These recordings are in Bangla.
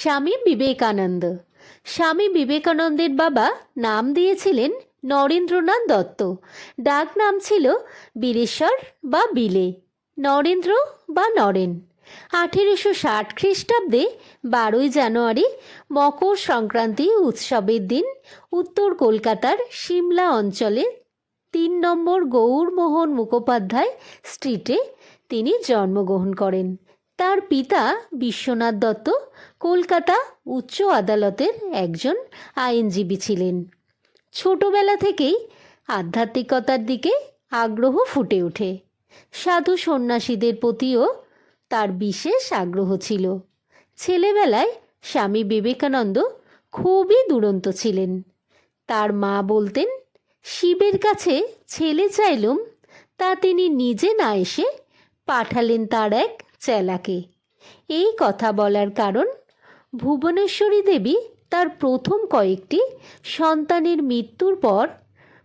স্বামী বিবেকানন্দ। স্বামী বিবেকানন্দের বাবা নাম দিয়েছিলেন নরেন্দ্রনাথ দত্ত। ডাক নাম ছিল বীরেশ্বর বা বিলে, নরেন্দ্র বা নরেন। আঠেরোশো ষাট খ্রিস্টাব্দে বারোই জানুয়ারি মকর সংক্রান্তি উৎসবের দিন উত্তর কলকাতার সিমলা অঞ্চলে তিন নম্বর গৌরমোহন মুখোপাধ্যায় স্ট্রিটে তিনি জন্মগ্রহণ করেন। তার পিতা বিশ্বনাথ দত্ত কলকাতা উচ্চ আদালতের একজন আইনজীবী ছিলেন। ছোটবেলা থেকেই আধ্যাত্মিকতার দিকে আগ্রহ ফুটে ওঠে। সাধু সন্ন্যাসীদের প্রতিও তার বিশেষ আগ্রহ ছিল। ছেলেবেলায় স্বামী বিবেকানন্দ খুবই দুরন্ত ছিলেন। তার মা বলতেন, শিবের কাছে ছেলে চাইলুম, তা তিনি নিজে না এসে পাঠালেন তার এক চেলাকে। এই কথা বলার কারণ, ভুবনেশ্বরী দেবী তার প্রথম কয়েকটি সন্তানের মৃত্যুর পর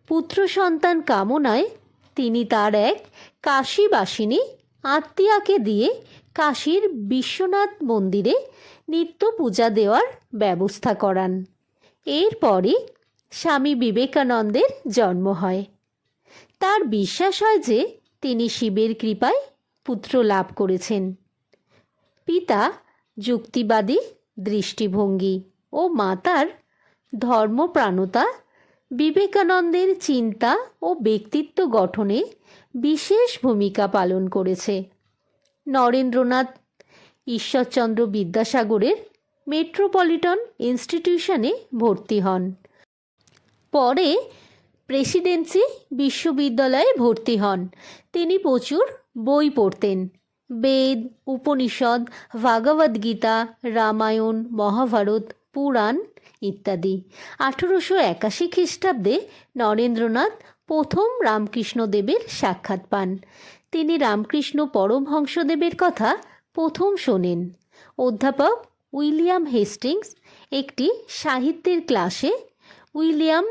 পুত্র সন্তান কামনায় তিনি তার এক কাশীবাসিনী আত্মীয়াকে দিয়ে কাশীর বিশ্বনাথ মন্দিরে নিত্য পূজা দেওয়ার ব্যবস্থা করান। এরপরই স্বামী বিবেকানন্দের জন্ম হয়। তার বিশ্বাস হয় যে তিনি শিবের কৃপায় পুত্র লাভ করেছেন। পিতা যুক্তিবাদী, দৃষ্টিভঙ্গি ও মাতার ধর্মপ্রাণতা, বিবেকানন্দের চিন্তা ও ব্যক্তিত্ব গঠনে বিশেষ ভূমিকা পালন করেছে। নরেন্দ্রনাথ ঈশ্বরচন্দ্র বিদ্যাসাগরের মেট্রোপলিটন ইনস্টিটিউশনে ভর্তি হন। পরে প্রেসিডেন্সি বিশ্ববিদ্যালয়ে ভর্তি হন। তিনি প্রচুর বই পড়তেন। বেদ, উপনিষদ ভাগবদ্গীতা রামায়ণ, মহাভারত, পুরাণ ইত্যাদি। আঠেরোশো একাশি খ্রিস্টাব্দে নরেন্দ্রনাথ প্রথম রামকৃষ্ণদেবের সাক্ষাৎ পান। তিনি রামকৃষ্ণ পরমহংসদেবের কথা প্রথম শোনেন। অধ্যাপক উইলিয়াম হেস্টিংস একটি সাহিত্যের ক্লাসে উইলিয়াম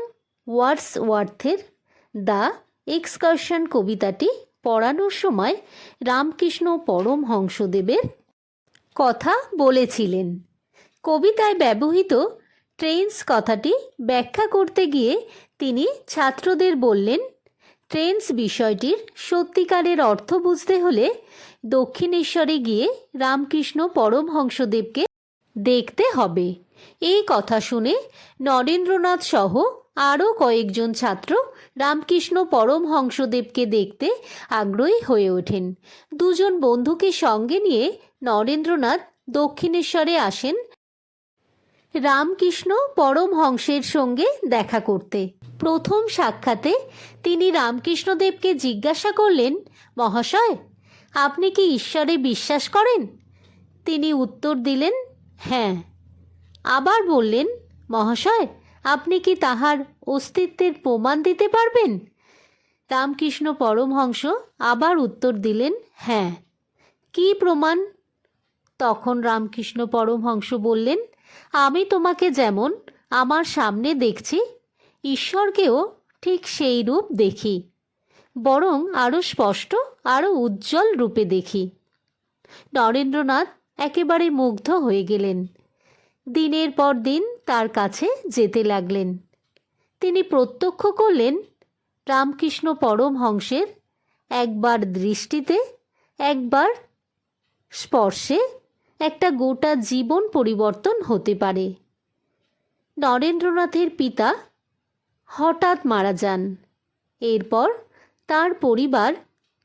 ওয়ার্স ওয়ার্থের দ্য এক্সকারশন কবিতাটি পড়ানোর সময় রামকৃষ্ণ পরমহংসদেবের কথা বলেছিলেন। কবিতায় ব্যবহৃত ট্রেন্স কথাটি ব্যাখ্যা করতে গিয়ে তিনি ছাত্রদের বললেন, ট্রেন্স বিষয়টির সত্যিকারের অর্থ বুঝতে হলে দক্ষিণেশ্বরে গিয়ে রামকৃষ্ণ পরমহংসদেবকে দেখতে হবে। এই কথা শুনে নরেন্দ্রনাথ সহ আরও কয়েকজন ছাত্র রামকৃষ্ণ পরমহংসদেবকে দেখতে আগ্রহী হয়ে ওঠেন। দুজন বন্ধুকে সঙ্গে নিয়ে নরেন্দ্রনাথ দক্ষিণেশ্বরে আসেন রামকৃষ্ণ পরমহংসের সঙ্গে দেখা করতে। প্রথম সাক্ষাতে তিনি রামকৃষ্ণদেবকে জিজ্ঞাসা করলেন, মহাশয়, আপনি কি ঈশ্বরে বিশ্বাস করেন? তিনি উত্তর দিলেন হ্যাঁ। আবার বললেন, মহাশয়, আপনি কি তাহার অস্তিত্বের প্রমাণ দিতে পারবেন? রামকৃষ্ণ পরমহংস আবার উত্তর দিলেন হ্যাঁ। কি প্রমাণ? তখন রামকৃষ্ণ পরমহংস বললেন, আমি তোমাকে যেমন আমার সামনে দেখছি, ঈশ্বরকেও ঠিক সেই রূপ দেখি, বরং আরও স্পষ্ট আরও উজ্জ্বল রূপে দেখি। নরেন্দ্রনাথ একেবারে মুগ্ধ হয়ে গেলেন। দিনের পর দিন তার কাছে যেতে লাগলেন। তিনি প্রত্যক্ষ করলেন, রামকৃষ্ণ পরমহংসের একবার দৃষ্টিতে, একবার স্পর্শে একটা গোটা জীবন পরিবর্তন হতে পারে। নরেন্দ্রনাথের পিতা হঠাৎ মারা যান। এরপর তার পরিবার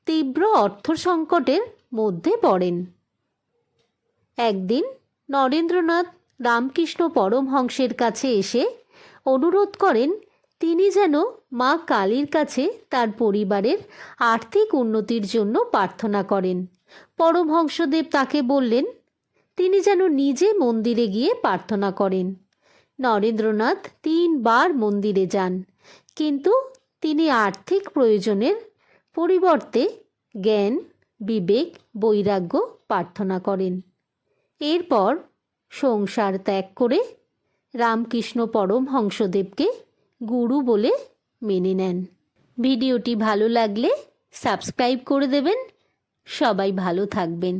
তীব্র অর্থ সংকটের মধ্যে পড়েন। একদিন নরেন্দ্রনাথ রামকৃষ্ণ পরমহংসের কাছে এসে অনুরোধ করেন, তিনি যেন মা কালীর কাছে তার পরিবারের আর্থিক উন্নতির জন্য প্রার্থনা করেন। পরমহংসদেব তাকে বললেন, তিনি যেন নিজে মন্দিরে গিয়ে প্রার্থনা করেন। নরেন্দ্রনাথ তিনবার মন্দিরে যান, কিন্তু তিনি আর্থিক প্রয়োজনের পরিবর্তে জ্ঞান, বিবেক, বৈরাগ্য প্রার্থনা করেন। এরপর সংসার ত্যাগ করে রামকৃষ্ণ পরম হংসদেবকে গুরু বলে মেনে নেন। ভিডিওটি ভালো লাগলে সাবস্ক্রাইব করে দেবেন। সবাই ভালো থাকবেন।